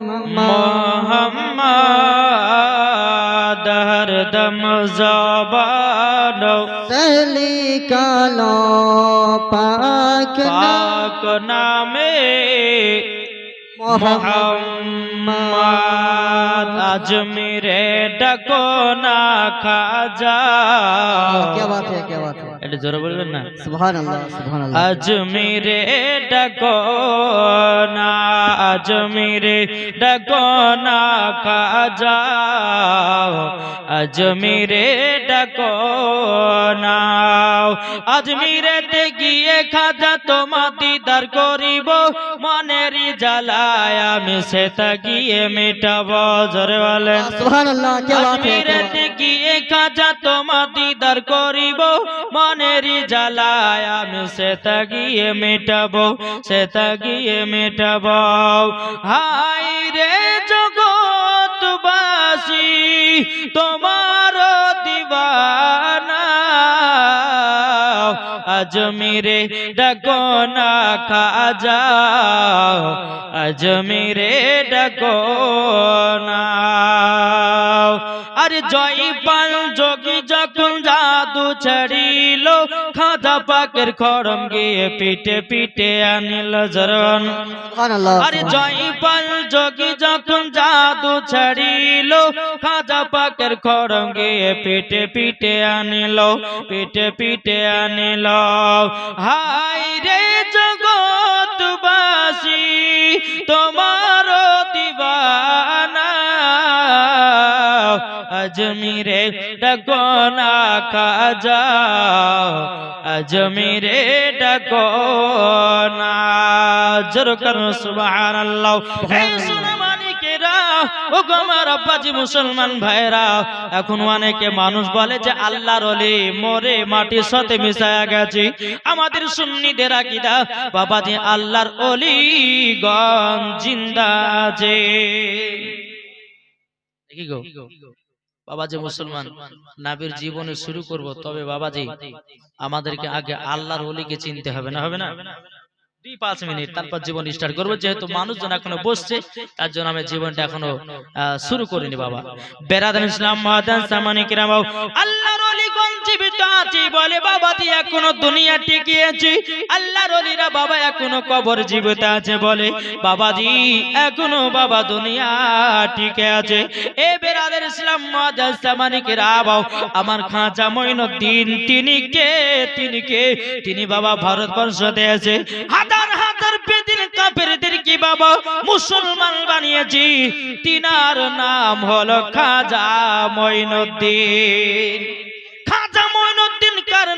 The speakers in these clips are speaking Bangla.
মোহাম্মদ হরদম জবান সহলি কালো পাক পাক নামে মোহাম্মদ আজমিরে ডাকো না খাজা কে বাত কে বাত এটা জোরে বলবেন না? আজমিরে ডাকো না আজমিরে ডাকো না কাজা আজমিরে ডাকো না আজমিরে গিয়ে খাজা তোমাতি দার করিব। মনের জ্বালায় আমি তা গিয়ে মেটাবো জোরে বলেন। গিয়ে তোমা দিদার করিব, মনের জ্বালায় আমি সেতা গিয়ে মেটাব সেতা গিয়ে মেটাব। হাই রে জগৎবাসী, তোমার আজমিরে ডাকো না খাজা আজমিরে ডাকো না। আরে জয় পাল যোগী যখন জাদু ছড়িল খাদা পাকের খড়ম গিয়ে পিটে পিটে আনিল জরন আরে জয় পাল যোগী যখন জাদু ছড়িল খাদা পাকের খড়ম গিয়ে পিটে পিটে আনিল পিটে পিটে আনিল। হাই রে জগতবাসী তোমার দিবানা। আজমিরে ডাকো না খাজা, আজমিরে ডাকো না। জোর করো, সুবহানাল্লাহ। হে ও আব্বাজি মুসলমান ভাইরা এখন অনেকে মানুষ বলে যে আল্লাহর ওলি মরে মাটির সাথে মিশায়া গেছে। আমাদের সুন্নিদের আকীদা, বাবাজি আল্লাহর ওলি গন জিন্দা গো। বাবাজি মুসলমান নাবির জীবনে শুরু করব তবে বাবাজি আমাদেরকে আগে আল্লাহর ওলিকে চিনতে হবে না হবে না? দুই পাঁচ মিনিট তারপর জীবন স্টার্ট করব যেহেতু মানুষজন এখনও বসছে তার জন্য আমি জীবনটা এখনও আহ, শুরু করিনি বাবা। বেরাদান ইসলাম মহাদান সামানি আল্লাহর জীবিত আছে, বলে বাবাজি এখনও দুনিয়া টিকিয়েছে। আল্লাহর অলিরা বাবা এখনও কবর জীবিত আছে বলে। বাবাজি এখনও বাবা দুনিয়া টিকে আছে। এ বেরাদের ইসলাম মহাদান সামানি কিরাম আমার খাঁচা মঈনুদ্দিন, তিনি কে তিনি কে? তিনি বাবা ভারতবর্ষতে আছে হাজার হাজার বেদিন কাফেরদের কি বাবা? মুসলমান বানিয়েছি। তিনার নাম হলো খাজা মঈনুদ্দিন।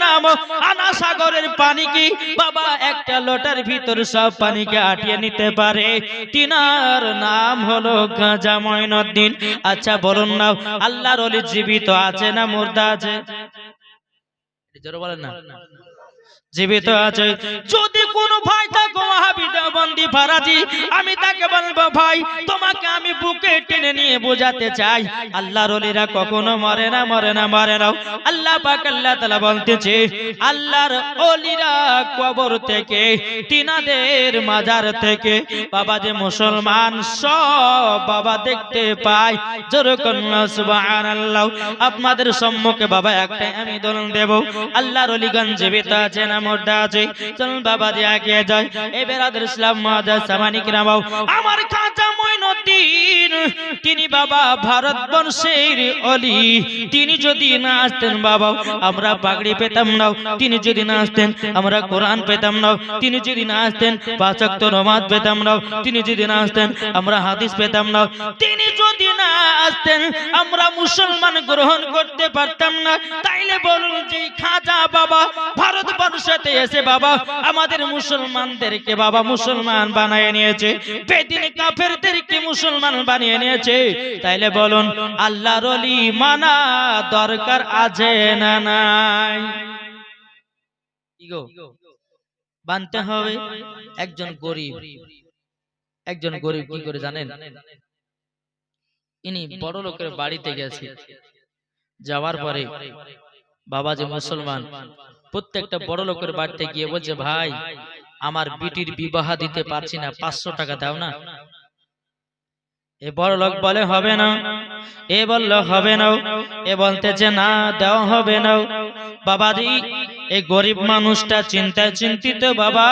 নাম, আনা সাগরের পানি কি? বাবা, একটা লোটার ভিতর সব পানিকে আটিয়ে নিতে পারে। টিনার নাম হলো গাঁজা ময়নদ্দিন আচ্ছা বলুন না, আল্লাহর ওলি জীবিত আছে না মুর্দা আছে? জোরে বলেন না। জীবিত আছে। যদি কোনো ভাই থাকো ওয়াহাবিদের ফারাজি আমি তাকে বলব, ভাই, তোমাকে আমি বুকে টেনে নিয়ে বোঝাতে চাই। আল্লাহর ওলিরা কখনো মরে না মরে না মরে না। আল্লাহ পাক আল্লাহ তাআলা বলতেছে, আল্লাহর ওলিরা কবর থেকে, তিনাদের মাজার থেকে, বাবা যে মুসলমান, সব বাবা দেখতে পায়। যেরকম সুবহানাল্লাহ। আপনাদের সম্মুখে বাবা একটাই আমি দোলন দেব। আল্লাহর অলিগঞ্জ জীবিত আছে মোর্দা আছে। চলুন বাবা আগে যায় এ বেরাদের ইসলাম আমার তিনি বাবা ভারতবর্ষের অলি। তিনি যদি না আসতেন বাবা, আমরা পাগড়ি পেতাম না। তিনি যদি না আসতেন, আমরা কোরআন পেতাম না। তিনি যদি না আসতেন নমাজ পেতাম না। তিনি যদি না আসতেন, আমরা হাদিস পেতাম না। তিনি যদি না আসতেন, আমরা মুসলমান গ্রহণ করতে পারতাম না। তাইলে বলুন যে খাজা বাবা ভারতবর্ষতে এসে বাবা, আমাদের মুসলমানদেরকে বাবা মুসলমান বানিয়ে নিয়েছে। বেদিন কাফেরদেরকে মুসলমান বানিয়ে নিয়েছে। তাইলে বলুন, আল্লাহর অলি মানা দরকার আছে না নাই? বানতে হবে। একজন গরিব। একজন গরিব কি করে জানেন? ইনি বড় লোকের বাড়িতে গেছে। যাওয়ার পরে বাবা যে মুসলমান প্রত্যেকটা বড় লোকের বাড়িতে গিয়ে বলছে ভাই আমার বিটির বিবাহ দিতে পারছি না পাঁচশো টাকা দাও না। এ বড় লোক বলে হবে না। এ বলল হবে না। এ বলতেছে না দেওয়া হবে না। বাবাজি এই গরিব মানুষটা চিন্তায় চিন্তিত বাবা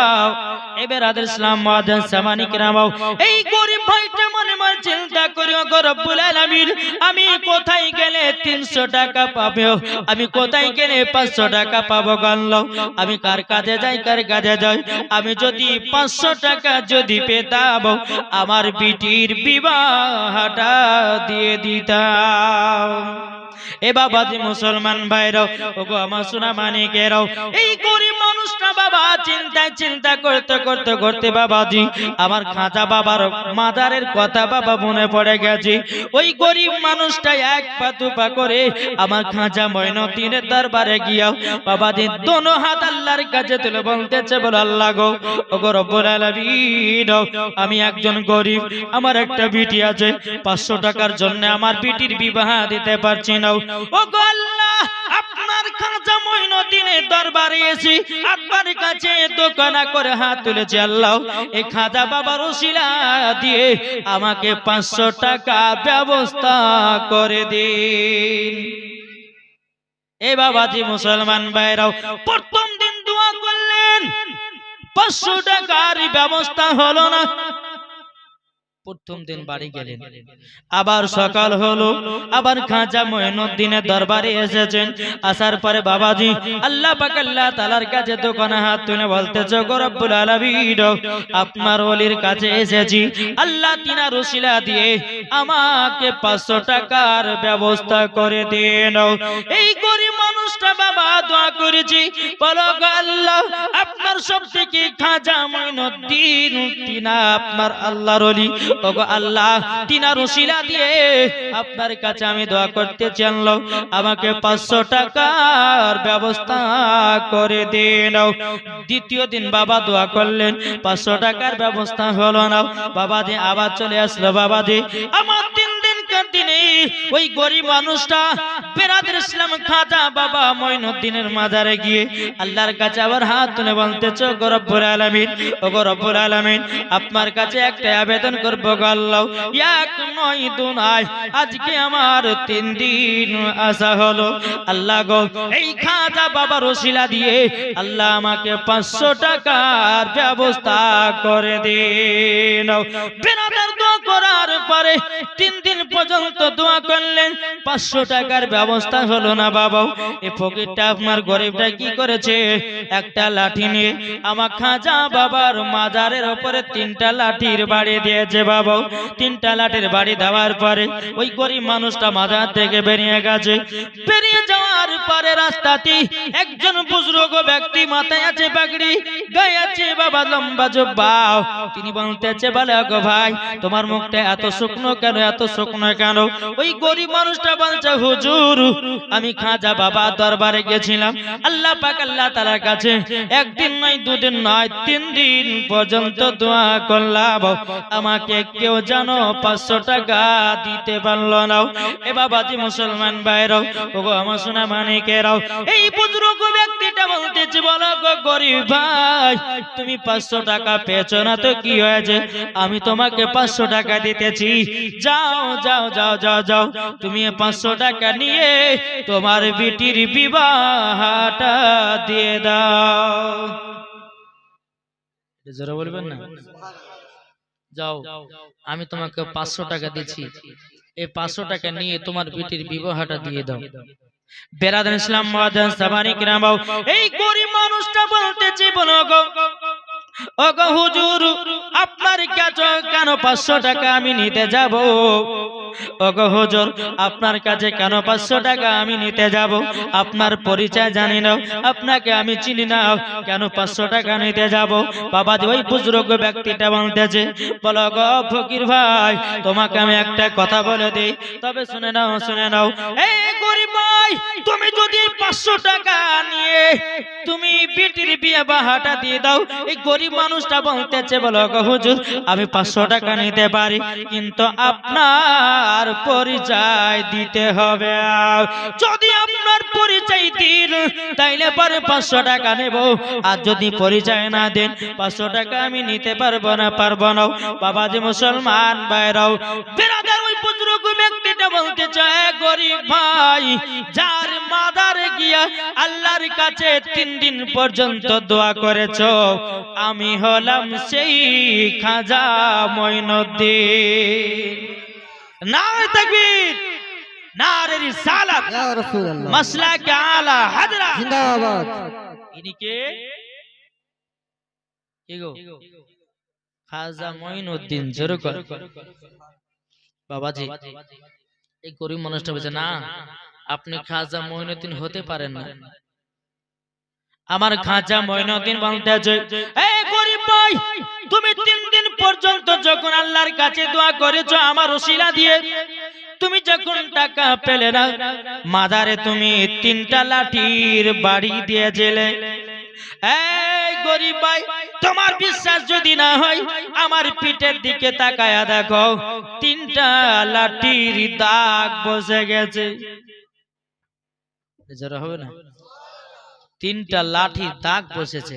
এবার আদের ইসলাম সামানিক রামাও এই গরিব ভাইটা চিন্তা করি ও গো রব্বুল আলামিন, আমি কোথায় গেলে 300 টাকা পাবো আমি কোথায় গেলে 500 টাকা পাবো গানলো আমি কার কাজে যাই, কার কাজে যাই? আমি যদি 500 টাকা যদি পেতাম, আমার বিটির বিবাহটা দিয়ে দিতাম। এ বাবাজি মুসলমান ভাইরাও ওগো আমার সোনা মানিকেরাও, এই গরিব বাবা চিন্তা করতে করতে করতে বাবাজি, আমার খাঁচা বাবার মাদারের কথা বাবা মনে পড়ে গেছে। ওই গরিব এক পা করে আমার খাঁচা দরবারে গিয়া বাবাজি দোনো হাত আল্লাহর কাছে তুলে বলতেছে, বল, আল্লাহ গো, ওগো রব্বুল আলামিন, আমি একজন গরিব, আমার একটা বিটি আছে, পাঁচশো টাকার জন্য আমার বিটির বিবাহ দিতে পারছি না। ও আল্লাহ! আপনার খাঁচা মইনুদ্দিনের দরবারে এসে আপনার কাছে দোকানা করে হাত তুলেছে, আল্লাহ এই খাজা বাবার দিয়ে আমাকে পাঁচশো টাকা ব্যবস্থা করে দিন। এ বাবাজি মুসলমান ভাইরাও, প্রথম দিন দোয়া করলেন, পাঁচশো টাকার ব্যবস্থা হলো না। প্রথম দিন বাড়ি গেলেন আবার সকাল হলো আবার খাঁচা মঈনুদ্দিনের দরবারে এসেছেন আসার পরে বাবাজি আল্লাহ পাক আল্লাহ তাআলার কাছে দোকানে হাত তুলে বলতেছে গো রব্বুল আলামিন আপনার ওলির কাছে এসেছি আল্লাহ তিনা রসিলা দিয়ে আমাকে পাঁচশো টাকার ব্যবস্থা করে দিন এই গরিব মানুষটা বাবা দোয়া করেছি বলো আল্লাহ আপনার সব থেকে খাজা মঈনুদ্দিন তিনা আপনার আল্লাহর ওলি আপনার কাছে আমি দোয়া করতে চাইল। আমাকে পাঁচশো টাকার ব্যবস্থা করে দিন দ্বিতীয় দিন বাবা দোয়া করলেন, পাঁচশো টাকার ব্যবস্থা হলো না। বাবা দি আবার চলে আসলো বাবা দি আমার দিনে ওই গরিব মানুষটা বেরাদের ইসলাম খাজা বাবা মঈনুদ্দিনের মাজারে গিয়ে আল্লাহর কাছে আবার হাত তুলে বলতেছ গরব্বুর আলামিন ও গরব্বুর আলামিন, আপনার কাছে একটা আবেদন করব গো আল্লাহ। এক নয় দু নয় আজকে আমার তিন দিন আসা হলো। আল্লাহ গো, এই খাজা বাবার ওসিলা দিয়ে আল্লাহ আমাকে পাঁচশো টাকার ব্যবস্থা করে দিন। বেনাদার দোয়া করার পরে তিন দিন পর্যন্ত দোয়া করলেন। পাঁচশো টাকার ব্যবস্থা হলো না বাবা। এ ফকিরটা আপনার গরিবটা কি করেছে? একটা লাঠি নিয়ে আমার খাজা বাবার মাজারের ওপরে তিনটা লাঠির বাড়ি দিয়েছে বাবা। তিনটা লাঠির বাড়ি দেওয়ার পরে ওই গরিব মানুষটা মাজার থেকে বেরিয়ে গেছে। বেরিয়ে যাওয়ার পরে রাস্তাতে একজন বুজুর্গ ব্যক্তি মাথায় আছে পাগড়ি, গায়ে আছে বাবা লম্বা জব্বাও তিনি বলতেছে, বলে ভাই, তোমার মুখটা এত শুকনো কেন? এত শুকনো কেন? ওই গরিব মানুষটা বলছে, হুজুর, আমি খাজা বাবা দরবারে গেছিলাম। আল্লাহ পাক আল্লাহ তাআলার কাছে একদিন নয়, দুদিন নয়, তিন দিন পর্যন্ত দোয়া করলাম। আমাকে কেউ জানো পাঁচশো টাকা দিতে পারল না। এ বাবাজি মুসলমান ভাইরাও ওগো আমার সোনা মানিকেরাও, এই বুজুর্গ ব্যক্তিটা বলতেছে, বলো গো গরিব ভাই, তুমি পাঁচশো টাকা পেয়েছ না তো কি হয়েছে? আমি তোমাকে পাঁচশো টাকা দিতেছি। যাও যাও যাও যাও যাও যাও। তুমি পাঁচশো টাকা নিয়ে তোমার বিটির বিবাহটা দিয়ে দাও। জোরে বলবেন না? যাও, আমি তোমাকে পাঁচশো টাকা দিচ্ছি। এই পাঁচশো টাকা নিয়ে তোমার বিটির বিবাহটা দিয়ে দাও। বেরাদান ইসলাম এই গরিব মানুষটা বলতেছি বলো গো। ওগো হুজুর, আপনার কাছে কেন পাঁচশো টাকা আমি নিতে যাব? ওগো হুজুর, আপনার কাছে কেন পাঁচশো টাকা আমি নিতে যাব? আপনার পরিচয় জানি না আপনাকে আমি চিনি না, কেন পাঁচশো টাকা নিতে যাব? বাবা ওই বুজুর্গ ব্যক্তিটা বলতেছে, বলো ফকির ভাই, তোমাকে আমি একটা কথা বলে দিই। তবে শুনে নাও শুনে নাও। এই গরিব তুমি যদি পাঁচশো টাকা নিয়ে তুমি বিয়ে দিয়ে দাও, এই গরিব মানুষটা বলতেছে, বলো হুজুর, আমি পাঁচশো টাকা নিতে পারি, কিন্তু আপনার পরিচয় দিতে হবে। যদি আপনার পরিচয় দিন, তাইলে পরে পাঁচশো টাকা নেব। আর যদি পরিচয় না দেন, পাঁচশো টাকা আমি নিতে পারব না পারব না। বাবাজি মুসলমান বাইরাও বেরাদ যেটা বলতে চায় গরিব ভাই যার মাদারে গিয়া আল্লাহর কাছে তিন দিন পর্যন্ত দোয়া করেছ আমি হলাম সেই খাজা মঈনুদ্দিন। নারে তাকবীর নারে রিসালাত ইয়া রাসূলুল্লাহ। মাসলাকে আলা হাজরা। জিন্দাবাদ। ইনি কে? কে গো? খাজা মঈনুদ্দিন জোরে কর। বাবাজি এই গরিব মানুষটা বলছে না আপনি খাজা মঈনুদ্দিন হতে পারেন না। আমার খাজা মঈনুদ্দিন বলতে আছে এই গরিব ভাই তুমি তিন দিন পর্যন্ত যখন আল্লাহর কাছে দোয়া করেছ আমার ওসিলা দিয়ে তুমি যখন টাকা পেলে না মাদারে তুমি তিনটা লাঠির বাড়ি দিয়ে জেলে তোমার বিশ্বাস যদি না হয়, আমার পিঠের দিকে তাকায়া দেখো, তিনটা লাঠির দাগ বসে গেছে। জোরে হবে না? তিনটা লাঠির দাগ বসেছে।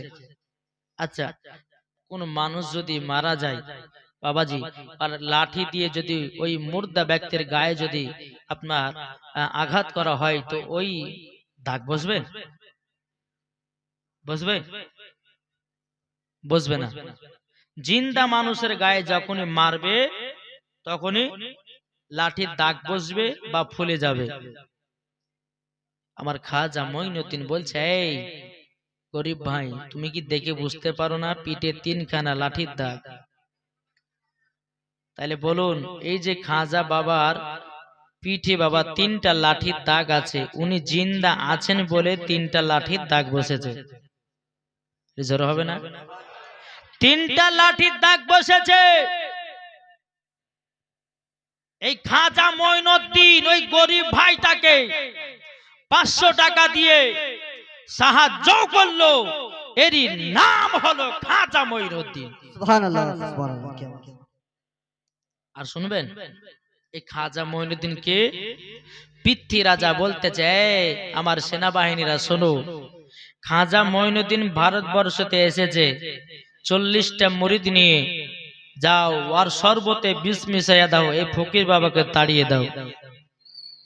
আচ্ছা কোন মানুষ যদি মারা যায়, বাবাজি, আর লাঠি দিয়ে যদি ওই মুর্দা ব্যক্তির গায়ে যদি আপনার আঘাত করা হয়, তো ওই দাগ বসবে? বসবে বসবে না। জিন্দা মানুষের গায়ে যখনই মারবে, তখনই লাঠির দাগ বসবে বা ফুলে যাবে। আমার খাজা মঈনুদ্দিন বলছে, এই গরিব ভাই, তুমি কি দেখে বুঝতে পারো না পিঠে তিনখানা লাঠির দাগ? তাহলে বলুন, এই যে খাজা বাবার পিঠে বাবা তিনটা লাঠির দাগ আছে, উনি জিন্দা আছেন বলে তিনটা লাঠির দাগ বসেছে। জোর হবে না? তিনটা লাঠির দাগ বসেছে। এই খাজা মঈনুদ্দিন ওই গরিব ভাইটাকে পাঁচশো টাকা দিয়ে সাহায্য করল। এরই নাম হলো খাজা বাত আর শুনবেন এই খাজা মঈনুদ্দিন কে পিথি রাজা বলতে চায় আমার সেনাবাহিনীরা শোনো খাজা মঈনুদ্দিন ভারতবর্ষতে এসেছে। চল্লিশটা মুরিদ নিয়ে। যাও, আর সর্বতে বিষ মিশাইয়া দাও, এই ফকির বাবাকে তাড়িয়ে দাও।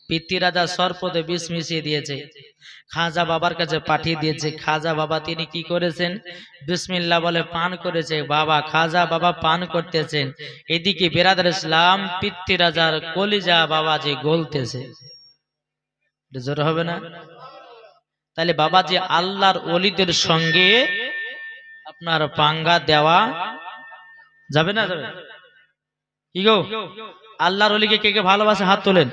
পিতৃ রাজা সর্বতে বিষ মিশিয়ে দিয়েছে। খাজা বাবার কাছে পাঠিয়ে দিয়েছে। খাজা বাবা, তিনি কি করেছেন? বিসমিল্লা বলে পান করেছে। বাবা, খাজা বাবা পান করতেছেন। এদিকে বেরাদার ইসলাম পিতৃ রাজার কলিজা বাবা যে গলতেছে। জোর হবে না? তাহলে বাবা যে আল্লাহর অলিদের সঙ্গে আপনার পাঙ্গা দেওয়া যাবে না? যাবে কি গো? আল্লাহর অলিকে কে কে ভালোবাসে? হাত তোলেন।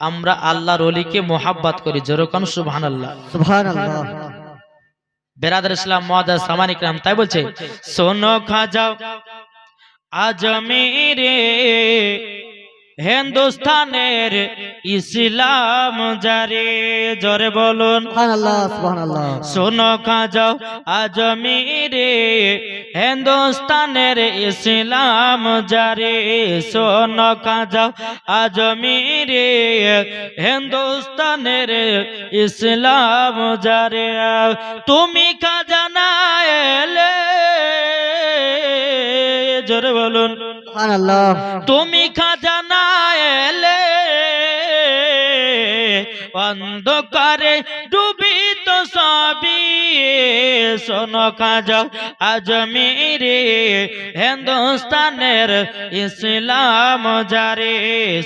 আমরা আল্লাহর অলিকে মোহাব্বাত করি। যেরকম সুবহান আল্লাহ সুবহানাল্লাহ। বেরাদার ইসলাম মহাদার সামানিক রাম তাই বলছে সোনো খাজা আজমিরে হিন্দুস্তানের ইসলাম জারে। জরে বলুন। শোনো খাজা আজমিরে হিন্দুস্তানের ইসলাম জারে। শোনো খাজা আজমিরে হিন্দুস্তানের ইসলাম জারে। তুমি খাজা না এলে। জোরে বলুন। তুমি খাজানা এলে অন্ধকারে ডুবিত সবই। শোন খাজা আজমিরে, হিন্দুস্তানের ইসলাম জারে।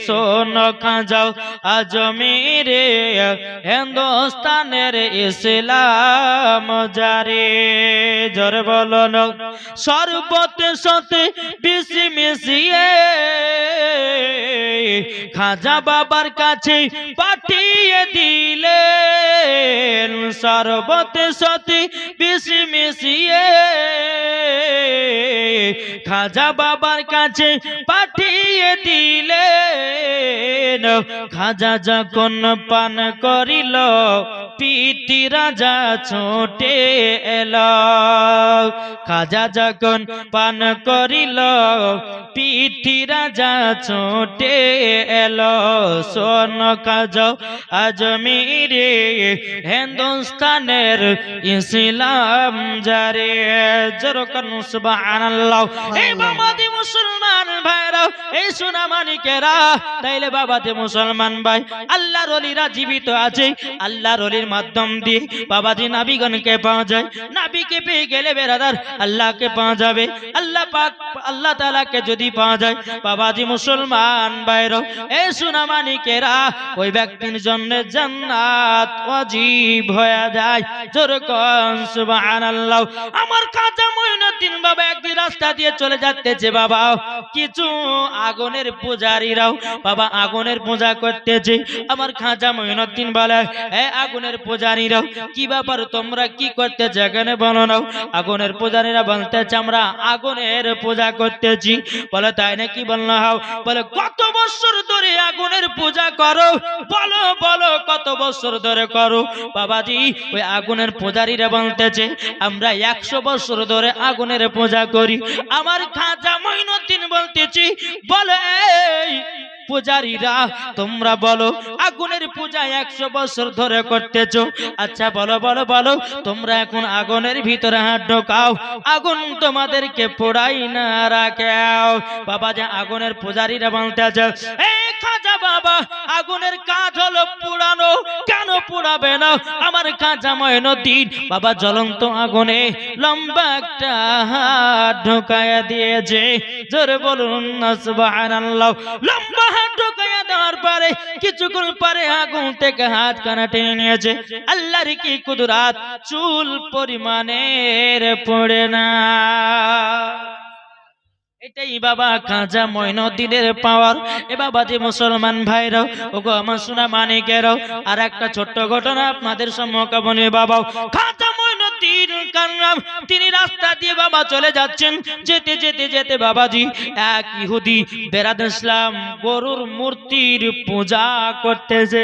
শোন খাজা আজমিরে, হিন্দুস্তানের ইসলাম জারে। জর বলন সর্বতে সতে বিশি মিশিয়ে খাজা বাবার কাছে পাঠিয়ে দিলেন। সর্বতে সতী বিশি মিশিয়ে খাজা বাবার কাছে পাঠিয়ে দিলেন। খাজা যখন পান করিল পিতি রাজা ছোটে এল। খাজা যখন পান করিল পিতি রাজা ছোটে এল, সোন কাজ আজমিরে, হিন্দুস্তানের ইসলাম জারে। জরকান সুবহানাল্লাহ এই বাবাদি মুসলমান ভাইরা এই সোনা মানিকেরা, তাইলে বাবা যে মুসলমান ভাই, আল্লাহর অলিরা জীবিত আছে, আল্লাহর অলির মাধ্যম দিয়ে বাবাজি নাবিগণকে পাওয়া যায়। নাবিকে পেয়ে গেলে বেরাদার আল্লাহকে পাওয়া যাবে। আল্লাহ পাক, আল্লাহ তাআলাকে যদি পাওয়া যায় বাবাজি মুসলমান ভাইরা এই সোনা মানিকেরা, ওই ব্যক্তির জন্য জান্নাত ওয়াজিব হয়ে যায়। জোর কোন, সুবহানাল্লাহ। আমার কাজা মঈনুদ্দিন বাবা একদিন রাস্তা দিয়ে চলে যাচ্ছে বাবা। কিছু আগুনের পূজারীরাও, বাবা, আগুনের পূজা করতেছে। আমার খাজা মঈনুদ্দিন বলে, এ আগুনের পূজারীরাও, কি ব্যাপার? তোমরা কি করতেছে? এখানে বলো নাও। আগুনের পূজারীরা বলতেছে, আমরা আগুনের পূজা করতেছি। বলে, তাই নাকি বলল হাও? বলে কত বছর ধরে আগুনের পূজা করো? বলো বলো, কত বছর ধরে করো? বাবাজি, ওই আগুনের পূজারীরা বলতেছে, আমরা একশো বছর ধরে আগুনের পূজা করি। আমার খাজা মহিনুদ্দিন বলতেছি, বলে পূজারীরা, তোমরা বলো, আগুনের পূজা একশো বছর ধরে করতেছো? আচ্ছা বলো বলো বলো, তোমরা এখন আগুনের ভিতরে হাত ঢোকাও। আগুন তোমাদেরকে পোড়াই না রাখাও। বাবা যে আগুনের পূজারীরা বলতে আছে আগুনের হলো কেন আমার কাঁচা বাবা আগুনে লম্বা একটা লম্বা কিছুক্ষণ পরে হাত কানা টেনে কি চুল পড়ে না। এটাই বাবা পাওয়ার। এ বাবা মুসলমান ভাইরাও ওগো আমার সোনা মানিকেরাও আর একটা ছোট্ট ঘটনা আপনাদের সম্মুখে বলি বাবা খাজা মঈনুদ্দিন কান্নাম তিনি রাস্তা দিয়ে বাবা চলে যাচ্ছেন। যেতে যেতে যেতে বাবাজি এক ইহুদি গরুর মূর্তির পূজা করতেছে।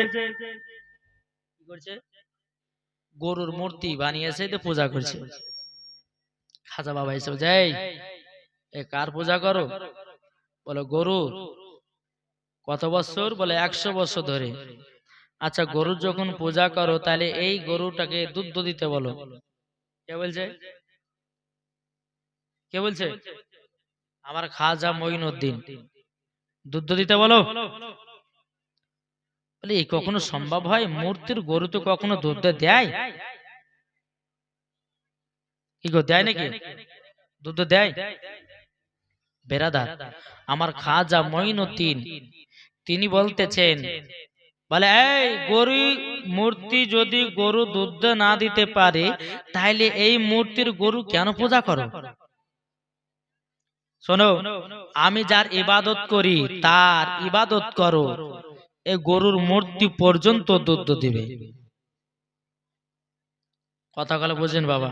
গরুর মূর্তি বানিয়েছে তো পূজা করছে। খাজা বাবা এই, এ কার পূজা করো? বলে, গরু। কত বছর? বলে, একশো বছর ধরে। আচ্ছা গরুর যখন পূজা করো, তাহলে এই গরুটাকে দুধ দিতে বলো। কে বলছে? কে বলছে? আমার খাজা মঈনুদ্দিন। দুধ দিতে বলো। বলে। এই কখনো সম্ভব হয়? মূর্তির গরু তো কখনো দুধ দেয়? কি গো দেয় নাকি? দুধ দেয়? বেরাদার আমার খাজা মঈনুদ্দিন। তিনি বলতেছেন বলে, এই গরু মূর্তি যদি গরু দুধ না দিতে পারে তাহলে এই মূর্তির গরু কেন পূজা করো? শোনো, আমি যার ইবাদত করি, তার ইবাদত করো। এই গরুর মূর্তি পর্যন্ত দুধ দিবে। কথা বলে বুঝেন বাবা।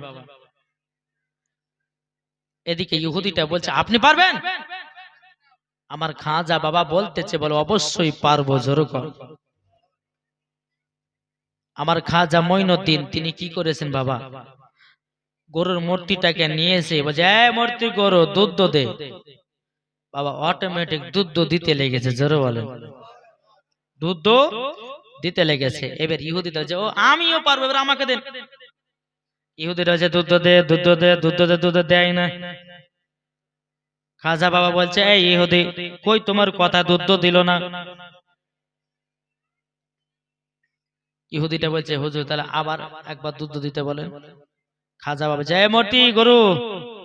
এদিকে ইহুদিটা বলছে, আপনি পারবেন? আমার খাজা বাবা বলতেছে, বলে, অবশ্যই পারব, জোর কর। আমার খাজা মঈনুদ্দিন, তিনি কি করেছেন বাবা? গরুর মূর্তিটাকে নিয়ে এসে বলছে মূর্তি গরু, দুধ দে। বাবা অটোমেটিক দুধ দিতে লেগেছে, জোরে বলেন। দুধ দিতে লেগেছে। এবার ইহুদিটা বলছে, ও, আমিও পারব, এবার আমাকে দেন। ইহুদিরা যে দুধ দে দুধ দে দুধ দে, দুধ দেয় না। খাজা বাবা বলছে, এই ইহুদি, কই তোমার কথা দুধ দিল না? ইহুদিটা বলছে হুজুর তাহলে আবার একবার দুধ দিতে বলে খাজা বাবা জয় মটি গরু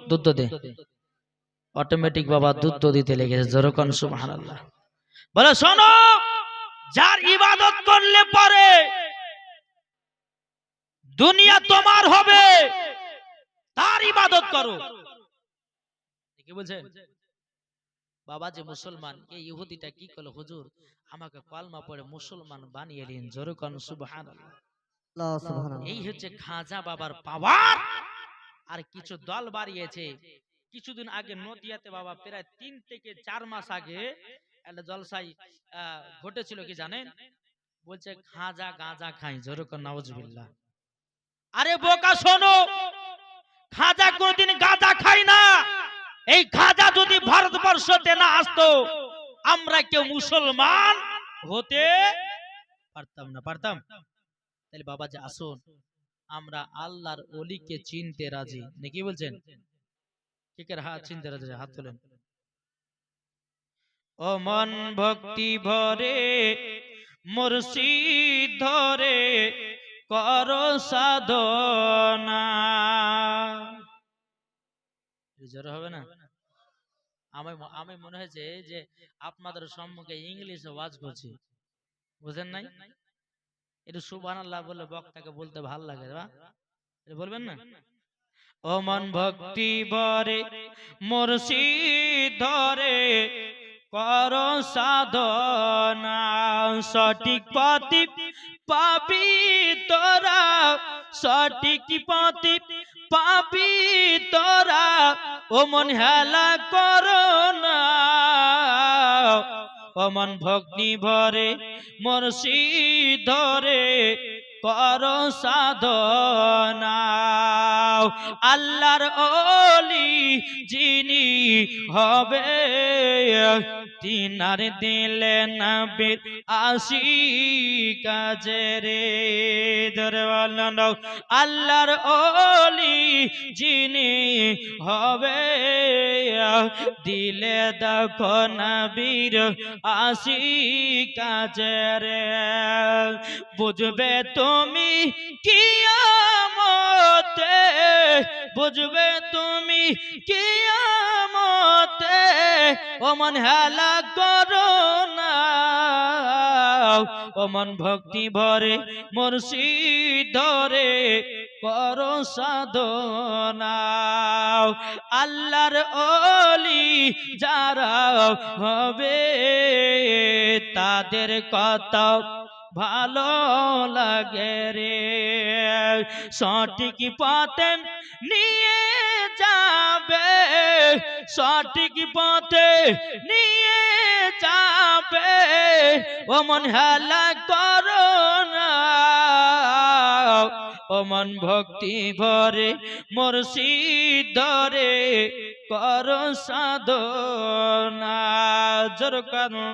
দুধ দে। অটোমেটিক বাবা দুধ দিতে লেগেছে জোরকন সুবহানাল্লাহ। বলে শোনো যার ইবাদত করলে পরে দুনিয়া তোমার হবে তার ইবাদত করো। কি বলছেন? বাবা যে মুসলমান এই ইহুদিটা কি করল? হুজুর আমাকে কলমা পড়ে মুসলমান বানিয়ে দিন জোরকন সুবহানাল্লাহ। আল্লাহ এই হচ্ছে খাজা বাবার পাওয়ার। আর কিছু দল বাড়িয়েছে। কিছুদিন আগে নদিয়াতে বাবা প্রায় তিন থেকে চার মাস আগে একটা জলসাই আহ, ঘটেছিল কি জানেন? বলছে খাজা গাঁজা খাই জোরকন নওয়াজবিল্লাহ আরে বোকা শোনো খাজা কোনদিন গাঁজা খাই না। এই খাজা যদি ভারতবর্ষতে না আসতো, আমরা কেউ মুসলমান হতে পারতাম না, পারতাম? তাহলে বাবা যে আসুন। আমরা আল্লাহর অলিকে চিনতে রাজি। নাকি বলছেন? কে কে হাত চিনতে রাজি? হাত তোলেন। ও মন ভক্তি ভরে, মুর্শিদ ধরে, কর সাধনা। জোর হবে না? আমি আমি মনে হয়েছে যে আপনাদের সম্মুখে ইংলিশে ওয়াজ করছি। বুঝেন নাই? একটু সুবান আল্লাহ বলে বক্তাকে বলতে ভালো লাগে বা? বলবেন না? ও মন ভক্তি বরে মুর্শিদ ধরে, কর সাধনা, সঠিক পথে পাবি তোরা, সঠিক পথে পাবি তোরা ও মন হেলা করো না। ও মন ভক্তি ভরে মুর্শিদ ধরে কর সাধনা। আল্লাহর ওলি যিনি হবে তিনার দিলে নবীর আসি কাজে রে দরওয়াল আল্লাহর ওলি যিনি হবে, দিলে দেখো নবীর আসি কাজে রে বুঝবে তুমি কিয়ামতে, বুঝবে তুমি কিয়ামতে ও মন হেলা করো না। ও মন ভক্তি ভরে মুর্শিদ ধরে করো সাধনা। আল্লাহর ওলি যারা হবে তাদের কত ভালো লাগে রে। সঠিক পথে নিয়ে যাবে, সঠিক পথে নিয়ে যাবে। ও মন হেলা করো ও মন ভক্তি ভরে মুর্শিদ ধরে কর সাধনা। জোর কানো।